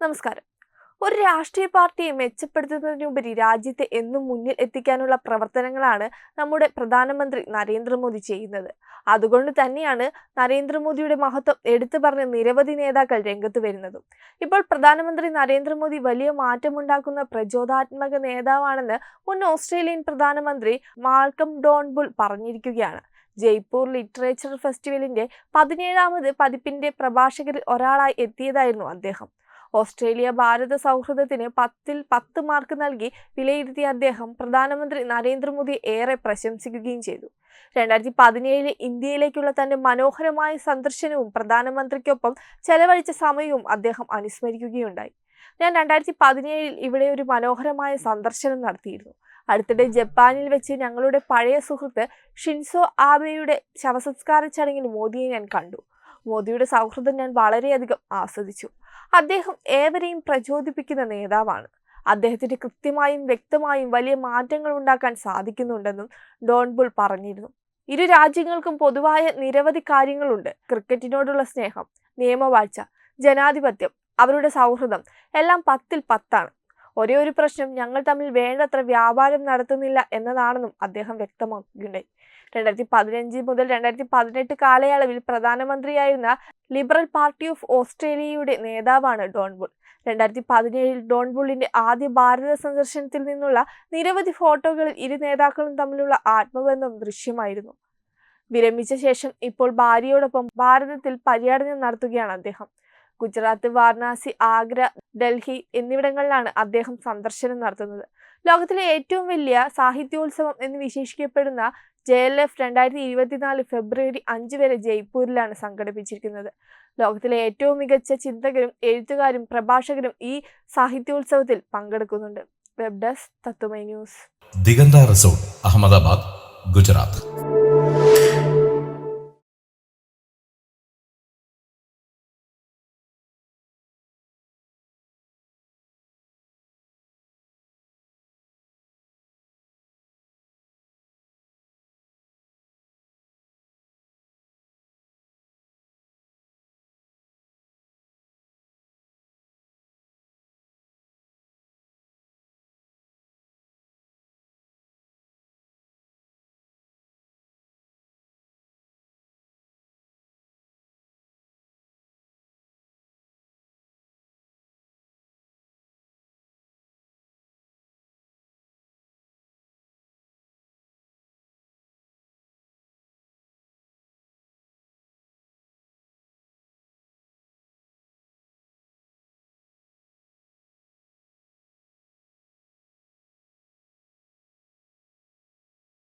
നമസ്കാരം. ഒരു രാഷ്ട്രീയ പാർട്ടിയെ മെച്ചപ്പെടുത്തുന്നതിനുപരി രാജ്യത്തെ എന്നും മുന്നിൽ എത്തിക്കാനുള്ള പ്രവർത്തനങ്ങളാണ് നമ്മുടെ പ്രധാനമന്ത്രി നരേന്ദ്രമോദി ചെയ്യുന്നത്. അതുകൊണ്ട് തന്നെയാണ് നരേന്ദ്രമോദിയുടെ മഹത്വം എടുത്തു പറഞ്ഞ് നിരവധി നേതാക്കൾ രംഗത്ത് വരുന്നതും. ഇപ്പോൾ പ്രധാനമന്ത്രി നരേന്ദ്രമോദി വലിയ മാറ്റമുണ്ടാക്കുന്ന പ്രചോദനാത്മക നേതാവാണെന്ന് മുൻ ഓസ്ട്രേലിയൻ പ്രധാനമന്ത്രി മാൾക്കം ഡോൺബുൾ പറഞ്ഞിരിക്കുകയാണ്. ജയ്പൂർ ലിറ്ററേച്ചർ ഫെസ്റ്റിവലിന്റെ പതിനേഴാമത് പതിപ്പിന്റെ പ്രഭാഷകരിൽ ഒരാളായി എത്തിയതായിരുന്നു അദ്ദേഹം. ഓസ്ട്രേലിയ ഭാരത സൗഹൃദത്തിന് പത്തിൽ പത്ത് മാർക്ക് നൽകി വിലയിരുത്തിയ അദ്ദേഹം പ്രധാനമന്ത്രി നരേന്ദ്രമോദി ഏറെ പ്രശംസിക്കുകയും ചെയ്തു. രണ്ടായിരത്തി പതിനേഴിലെ ഇന്ത്യയിലേക്കുള്ള തന്റെ മനോഹരമായ സന്ദർശനവും പ്രധാനമന്ത്രിക്കൊപ്പം ചെലവഴിച്ച സമയവും അദ്ദേഹം അനുസ്മരിക്കുകയുണ്ടായി. ഞാൻ രണ്ടായിരത്തി പതിനേഴിൽ ഇവിടെ ഒരു മനോഹരമായ സന്ദർശനം നടത്തിയിരുന്നു. അടുത്തിടെ ജപ്പാനിൽ വെച്ച് ഞങ്ങളുടെ പഴയ സുഹൃത്ത് ഷിൻസോ ആബെയുടെ ശവസംസ്കാര ചടങ്ങിൽ മോദിയെ ഞാൻ കണ്ടു. മോദിയുടെ സൗഹൃദം ഞാൻ വളരെയധികം ആസ്വദിച്ചു. അദ്ദേഹം ഏവരെയും പ്രചോദിപ്പിക്കുന്ന നേതാവാണ്. അദ്ദേഹത്തിന് കൃത്യമായും വ്യക്തമായും വലിയ മാറ്റങ്ങൾ ഉണ്ടാക്കാൻ സാധിക്കുന്നുണ്ടെന്നും ഡോൺബുൾ പറഞ്ഞിരുന്നു. ഇരു രാജ്യങ്ങൾക്കും പൊതുവായ നിരവധി കാര്യങ്ങളുണ്ട്. ക്രിക്കറ്റിനോടുള്ള സ്നേഹം നിയമവാഴ്ച ജനാധിപത്യം അവരുടെ സൗഹൃദം എല്ലാം പത്തിൽ പത്താണ്. ഒരേ ഒരു പ്രശ്നം ഞങ്ങൾ തമ്മിൽ വേണ്ടത്ര വ്യാപാരം നടത്തുന്നില്ല എന്നതാണെന്നും അദ്ദേഹം വ്യക്തമാക്കുകയുണ്ടായി. രണ്ടായിരത്തി പതിനഞ്ച് മുതൽ രണ്ടായിരത്തി പതിനെട്ട് കാലയളവിൽ പ്രധാനമന്ത്രിയായിരുന്ന ലിബറൽ പാർട്ടി ഓഫ് ഓസ്ട്രേലിയയുടെ നേതാവാണ് ഡോൺബുൾ രണ്ടായിരത്തി പതിനേഴിൽ ഡോൺബുളിന്റെ ആദ്യ ഭാരത സന്ദർശനത്തിൽ നിന്നുള്ള നിരവധി ഫോട്ടോകളിൽ ഇരു നേതാക്കളും തമ്മിലുള്ള ആത്മബന്ധം ദൃശ്യമായിരുന്നു. വിരമിച്ച ശേഷം ഇപ്പോൾ ഭാര്യയോടൊപ്പം ഭാരതത്തിൽ പര്യടനം നടത്തുകയാണ് അദ്ദേഹം. ഗുജറാത്ത് വാരണാസി ആഗ്ര ഡൽഹി എന്നിവിടങ്ങളിലാണ് അദ്ദേഹം സന്ദർശനം നടത്തുന്നത്. ലോകത്തിലെ ഏറ്റവും വലിയ സാഹിത്യോത്സവം എന്ന് വിശേഷിക്കപ്പെടുന്ന ജെ എൽ എഫ് രണ്ടായിരത്തി ഇരുപത്തിനാല് ഫെബ്രുവരി അഞ്ച് വരെ ജയ്പൂരിലാണ് സംഘടിപ്പിച്ചിരിക്കുന്നത്. ലോകത്തിലെ ഏറ്റവും മികച്ച ചിന്തകരും എഴുത്തുകാരും പ്രഭാഷകരും ഈ സാഹിത്യോത്സവത്തിൽ പങ്കെടുക്കുന്നുണ്ട്. Web desk Tattvamayi news. Diganta resort Ahmedabad Gujarat.